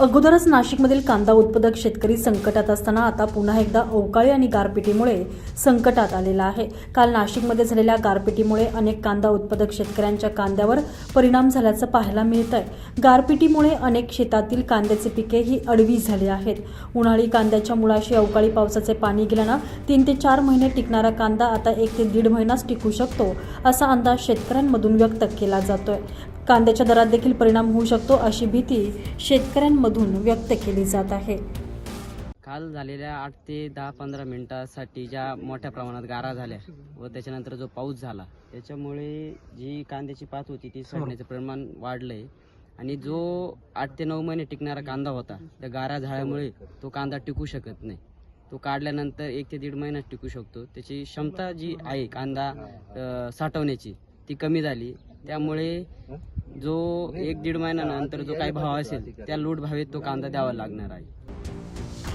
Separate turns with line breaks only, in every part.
अगोदरच नाशिकमधील कांदा उत्पादक शेतकरी संकटात असताना आता पुन्हा एकदा अवकाळी आणि गारपिटीमुळे संकटात आलेला आहे. काल नाशिकमध्ये झालेल्या गारपिटीमुळे अनेक कांदा उत्पादक शेतकऱ्यांच्या कांद्यावर परिणाम झाल्याचं पाहायला मिळत आहे गारपिटीमुळे अनेक शेतातील कांद्याचे पिके ही अडवी झाली आहेत. उन्हाळी कांद्याच्या मुळाशी अवकाळी पावसाचे पाणी गेल्यानं तीन ते चार महिने टिकणारा कांदा आता एक ते दीड महिनाच टिकू शकतो असा अंदाज शेतकऱ्यांमधून व्यक्त केला जातोय. कांद्याच्या दरात देखील परिणाम होऊ शकतो अशी भीती शेतकऱ्यांमधून व्यक्त केली जात आहे.
काल झालेल्या आठ ते दहा पंधरा मिनिटासाठी ज्या मोठ्या प्रमाणात गारा झाल्या व त्याच्यानंतर जो पाऊस झाला त्याच्यामुळे जी कांद्याची पात होती ती सडण्याचं प्रमाण वाढलंय. आणि जो आठ ते नऊ महिने टिकणारा कांदा होता त्या गारा झाल्यामुळे तो कांदा टिकू शकत नाही. तो काढल्यानंतर एक ते दीड महिन्यात टिकू शकतो. त्याची क्षमता जी आहे कांदा साठवण्याची ती कमी झाली. त्यामुळे जो एक दीड महिन्यानंतर जो काही भाव असेल त्या लूट भावेत तो कांदा द्यावा लागणार आहे.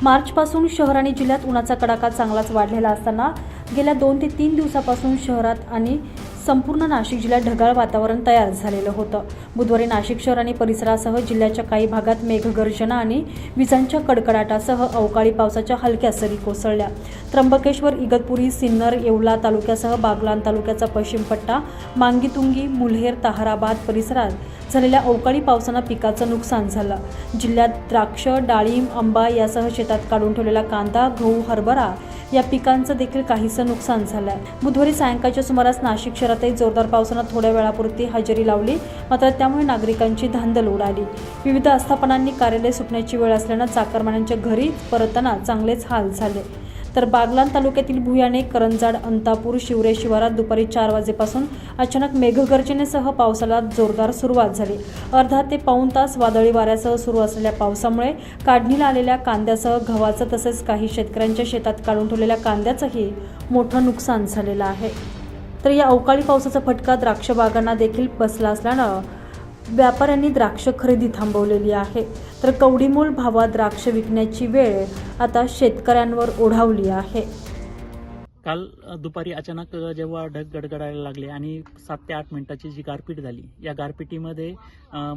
मार्चपासून शहर आणि जिल्ह्यात उन्हाचा कडाका चांगलाच वाढलेला असताना गेल्या दोन ते तीन दिवसापासून शहरात आणि संपूर्ण नाशिक जिल्ह्यात ढगाळ वातावरण तयार झालेलं होतं. बुधवारी नाशिक शहर आणि परिसरासह जिल्ह्याच्या काही भागात मेघगर्जना आणि विजांच्या कडकडाटासह अवकाळी पावसाच्या हलक्या सरी कोसळल्या. त्र्यंबकेश्वर इगतपुरी सिन्नर येवला तालुक्यासह बागलान तालुक्याचा पश्चिम पट्टा मांगीतुंगी मुल्हेर ताहराबाद परिसरात झालेल्या अवकाळी पावसानं पिकाचं नुकसान झालं. जिल्ह्यात द्राक्ष डाळिंब आंबा यासह शेतात काढून ठेवलेला कांदा गहू हरभरा या पिकांचं देखील काहीसं नुकसान झालं आहे बुधवारी सायंकाळच्या सुमारास नाशिक शहरातही जोरदार पावसानं थोड्या वेळापुरती हजेरी लावली मात्र त्यामुळे नागरिकांची धांदल उडाली. विविध आस्थापनांनी कार्यालय सुटण्याची वेळ असल्यानं चाकरमान्यांच्या घरी परतताना चांगलेच हाल झाले. तर बागलाण तालुक्यातील भुयाने करंजाड अंतापूर शिवरे शिवारात दुपारी चार वाजेपासून अचानक मेघगर्जनेसह पावसाला जोरदार सुरुवात झाली. अर्धा ते पाऊण तास वादळी वाऱ्यासह सुरू असलेल्या पावसामुळे काढणीला आलेल्या कांद्यासह गव्हाचं तसेच काही शेतकऱ्यांच्या शेतात काढून ठेवलेल्या कांद्याचंही मोठं नुकसान झालेलं आहे. तर या अवकाळी पावसाचा फटका द्राक्ष बागांना देखील बसला असल्यानं व्यापाऱ्यांनी द्राक्ष खरेदी थांबवलेली आहे. तर कवडीमोल भावात द्राक्ष विकण्याची वेळ आता शेतकऱ्यांवर ओढावली आहे.
काल दुपारी अचानक जेव्हा ढग गडगडायला लागले आणि सात ते आठ मिनिटाची जी गारपीट झाली या गारपिटीमध्ये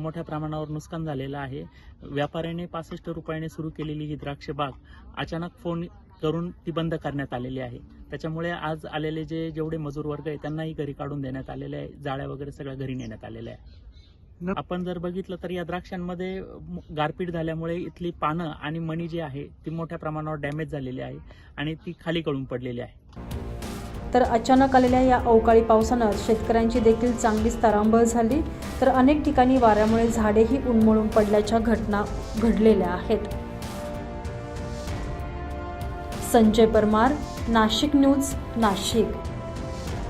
मोठ्या प्रमाणावर नुकसान झालेलं आहे. व्यापाऱ्याने पासष्ट रुपयाने सुरू केलेली ही द्राक्ष बाग अचानक फोन करून ती बंद करण्यात आलेली आहे. त्याच्यामुळे आज आलेले जे जेवढे मजूर वर्ग आहे त्यांनाही घरी काढून देण्यात आलेले आहे. जाळ्या वगैरे सगळ्या घरी नेण्यात आलेल्या आहे आपण जर बघितलं तर या द्राक्षांमध्ये गारपीट झाल्यामुळे इथली पानं आणि मणी जी आहे ती मोठ्या प्रमाणावर डॅमेज झालेली आहे आणि ती खाली गळून पडलेली आहे.
तर अचानक आलेल्या या अवकाळी पावसानं शेतकऱ्यांची देखील चांगलीच तारांबळ झाली. तर अनेक ठिकाणी वाऱ्यामुळे झाडेही उन्मळून पडल्याच्या घटना घडलेल्या आहेत. संजय परमार नाशिक न्यूज नाशिक.